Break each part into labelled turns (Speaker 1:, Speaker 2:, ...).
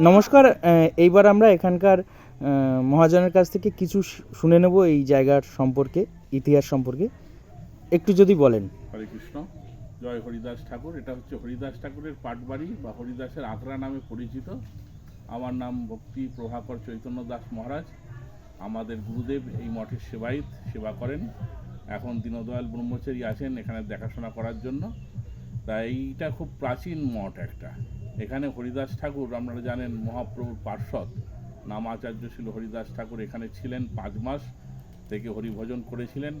Speaker 1: নমস্কার এইবার আমরা এখানকার মহাজনের কাছ থেকে কিছু শুনে নেব এই জায়গার সম্পর্কে, ইতিহাস সম্পর্কে। একটু যদি বলেন।
Speaker 2: হরে কৃষ্ণ, জয় হরিদাস ঠাকুর। এটা হচ্ছে হরিদাস ঠাকুরের পাটবাড়ি বা হরিদাসের আখড়া নামে পরিচিত। আমার নাম ভক্তি প্রভাকর চৈতন্য দাস মহারাজ। আমাদের গুরুদেব এই মঠের সেবায়িত, সেবা করেন। এখন দীনদয়াল ব্রহ্মচারী আছেন এখানে দেখাশোনা করার জন্য। তা এইটা খুব প্রাচীন মঠ একটা। এখানে হরিদাস ঠাকুর, আপনারা জানেন মহাপ্রভুর পার্শ্বদ। নামাচার্য ছিল হরিদাস ঠাকুর, এখানে ছিলেন পাঁচ মাস থেকে হরিভজন করেছিলেন।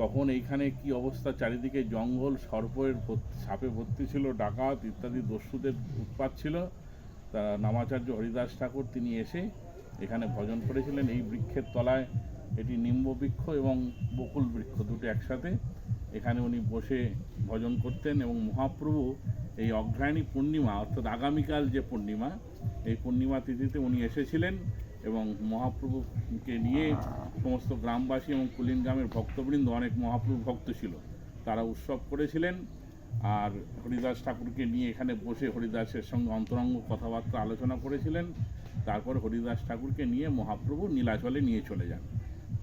Speaker 2: তখন এইখানে কি অবস্থা? চারিদিকে জঙ্গল, সর্পের সাপে ভর্তি ছিল, ডাকাত ইত্যাদি দস্যুদের উৎপাত ছিল। তা নামাচার্য হরিদাস ঠাকুর, তিনি এসে এখানে ভজন করেছিলেন। এই বৃক্ষের তলায় এটি নিম্ব বৃক্ষ এবং বকুল বৃক্ষ দুটো একসাথে। এখানে উনি বসে ভজন করতেন এবং মহাপ্রভু এই অগ্রহায়ণী পূর্ণিমা, অর্থাৎ আগামীকাল যে পূর্ণিমা, এই পূর্ণিমা তিথিতে উনি এসেছিলেন এবং মহাপ্রভুকে নিয়ে সমস্ত গ্রামবাসী এবং কুলিন গ্রামের ভক্তবৃন্দ, অনেক মহাপ্রভু ভক্ত ছিল, তারা উৎসব করেছিলেন। আর হরিদাস ঠাকুরকে নিয়ে এখানে বসে হরিদাসের সঙ্গে অন্তরঙ্গ কথাবার্তা আলোচনা করেছিলেন। তারপর হরিদাস ঠাকুরকে নিয়ে মহাপ্রভু নীলাচলে নিয়ে চলে যান।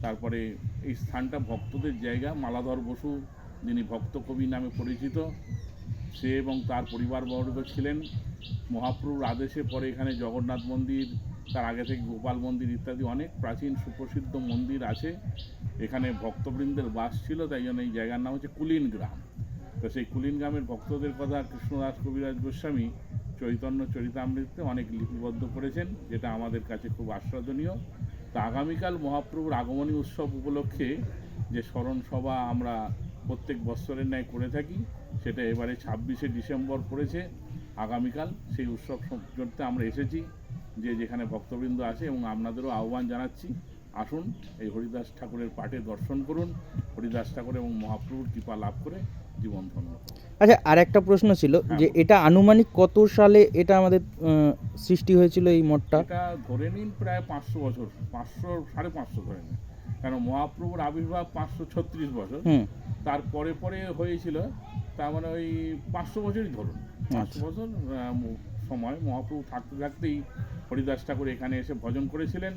Speaker 2: তারপরে এই স্থানটা ভক্তদের জায়গা। মালাধর বসু, যিনি ভক্ত কবি নামে পরিচিত, সে এবং তার পরিবারবর্গ ছিলেন। মহাপ্রভুর আদেশে পরে এখানে জগন্নাথ মন্দির, তার আগে থেকে গোপাল মন্দির ইত্যাদি অনেক প্রাচীন সুপ্রসিদ্ধ মন্দির আছে। এখানে ভক্তবৃন্দের বাস ছিল, তাই জন্য এই জায়গার নাম হচ্ছে কুলিন গ্রাম। তো সেই কুলিন গ্রামের ভক্তদের কথা কৃষ্ণদাস কবিরাজ গোস্বামী চৈতন্য চরিতামৃতে অনেক লিপিবদ্ধ করেছেন, যেটা আমাদের কাছে খুব আস্বাদনীয় তা আগামীকাল মহাপ্রভুর আগমনী উৎসব উপলক্ষে যে স্মরণ সভা আমরা প্রত্যেক বৎসরের ন্যায় করে থাকি, সেটা এবারে ছাব্বিশে ডিসেম্বর পড়েছে। আগামীকাল সেই উৎসব করতে আমরা এসেছি, যে যেখানে ভক্তবৃন্দ আছে এবং আপনাদেরও আহ্বান জানাচ্ছি। আসুন এই হরিদাস ঠাকুরের পাঠে দর্শন করুন হরিদাস ঠাকুর এবং মহাপ্রভুর কৃপা লাভ করে জীবন ধন্য
Speaker 1: আচ্ছা আর একটা প্রশ্ন ছিল
Speaker 2: হ্যাঁ,
Speaker 1: যে এটা আনুমানিক কত সালে এটা আমাদের সৃষ্টি হয়েছিল এই মঠটা?
Speaker 2: এটা ধরে নিন প্রায় পাঁচশো বছর পাঁচশো সাড়ে পাঁচশো ধরে নিন। কারণ মহাপ্রভুর আবির্ভাব পাঁচশো ছত্রিশ বছর।
Speaker 1: হুম।
Speaker 2: তার পরে পরে হয়েছিল তার মানে ওই পাঁচশো বছরই ধরুন। পাঁচশো
Speaker 1: আচ্ছা।
Speaker 2: বছর সময় মহাপ্রভু থাকতে থাকতেই হরিদাস ঠাকুর এখানে এসে ভজন করেছিলেন।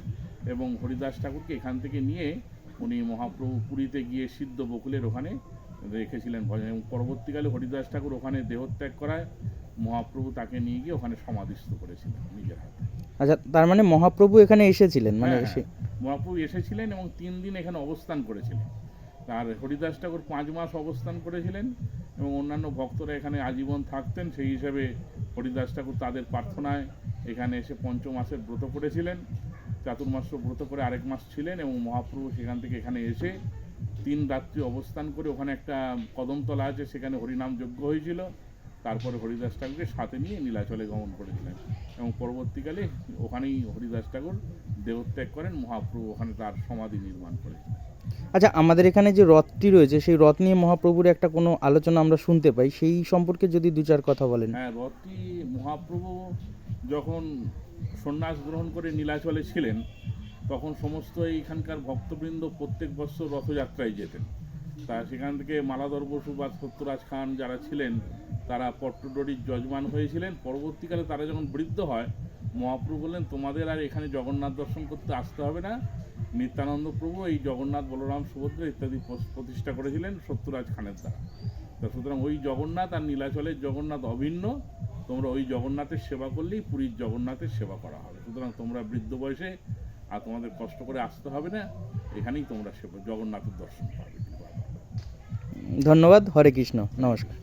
Speaker 2: এবং হরিদাস ঠাকুরকে এখান থেকে নিয়ে উনি মহাপ্রভু পুরীতে গিয়ে সিদ্ধ বকুলের ওখানে রেখেছিলেন ভজন। এবং পরবর্তীকালে হরিদাস ঠাকুর ওখানে দেহত্যাগ করায় মহাপ্রভু তাকে নিয়ে গিয়ে ওখানে সমাধিস্থ করেছিলেন নিজের হাতে।
Speaker 1: আচ্ছা তার মানে মহাপ্রভু এখানে এসেছিলেন? মানে
Speaker 2: হ্যাঁ,
Speaker 1: এসে
Speaker 2: হ্যাঁ। মহাপ্রভু এসেছিলেন এবং তিন দিন এখানে অবস্থান করেছিলেন। আর হরিদাস ঠাকুর পাঁচ মাস অবস্থান করেছিলেন এবং অন্যান্য ভক্তরা এখানে আজীবন থাকতেন। সেই হিসেবে হরিদাস ঠাকুর তাদের প্রার্থনায় এখানে এসে পঞ্চমাসের ব্রত করেছিলেন। চাতুর্মাস ব্রত করে আরেক মাস ছিলেন এবং মহাপ্রভু সেখান থেকে এখানে এসে তিন রাত্রি অবস্থান করে ওখানে একটা কদমতলা আছে সেখানে হরিনাম যজ্ঞ হয়েছিল। তারপরে হরিদাস ঠাকুরকে সাথে নিয়ে নীলাচলে গমন করেছিলেন এবং পরবর্তীকালে ওখানেই হরিদাস ঠাকুর দেহত্যাগ করেন মহাপ্রভু ওখানে তার সমাধি নির্মাণ করেছিলেন।
Speaker 1: আচ্ছা আমাদের এখানে যে রথটি রয়েছে সেই রথ নিয়ে মহাপ্রভুর একটা কোনো আলোচনা আমরা শুনতে পাই সেই সম্পর্কে যদি দু চার কথা বলেন।
Speaker 2: হ্যাঁ রথটি মহাপ্রভু যখন সন্ন্যাস গ্রহণ করে নীলাচলে ছিলেন, তখন সমস্ত এইখানকার ভক্তবৃন্দ প্রত্যেক বছর রথযাত্রায় যেতেন। তা সেখান থেকে মালাধর বসু বা সত্যরাজ খান যারা ছিলেন, তারা পট্টডরির যজমান হয়েছিলেন। পরবর্তীকালে তারা যখন বৃদ্ধ হয়, মহাপ্রভু বললেন, তোমাদের আর এখানে জগন্নাথ দর্শন করতে আসতে হবে না। নিত্যানন্দ প্রভু এই জগন্নাথ, বলরাম, সুভদ্রা ইত্যাদি প্রতিষ্ঠা করেছিলেন সত্যরাজ খানের দ্বারা। তা সুতরাং ওই জগন্নাথ আর নীলাচলের জগন্নাথ অভিন্ন। তোমরা ওই জগন্নাথের সেবা করলেই পুরীর জগন্নাথের সেবা করা হবে। সুতরাং তোমরা বৃদ্ধ বয়সে আর তোমাদের কষ্ট করে আসতে হবে না, এখানেই তোমরা সেবা, জগন্নাথের দর্শন পাবে।
Speaker 1: ধন্যবাদ, হরে কৃষ্ণ, নমস্কার।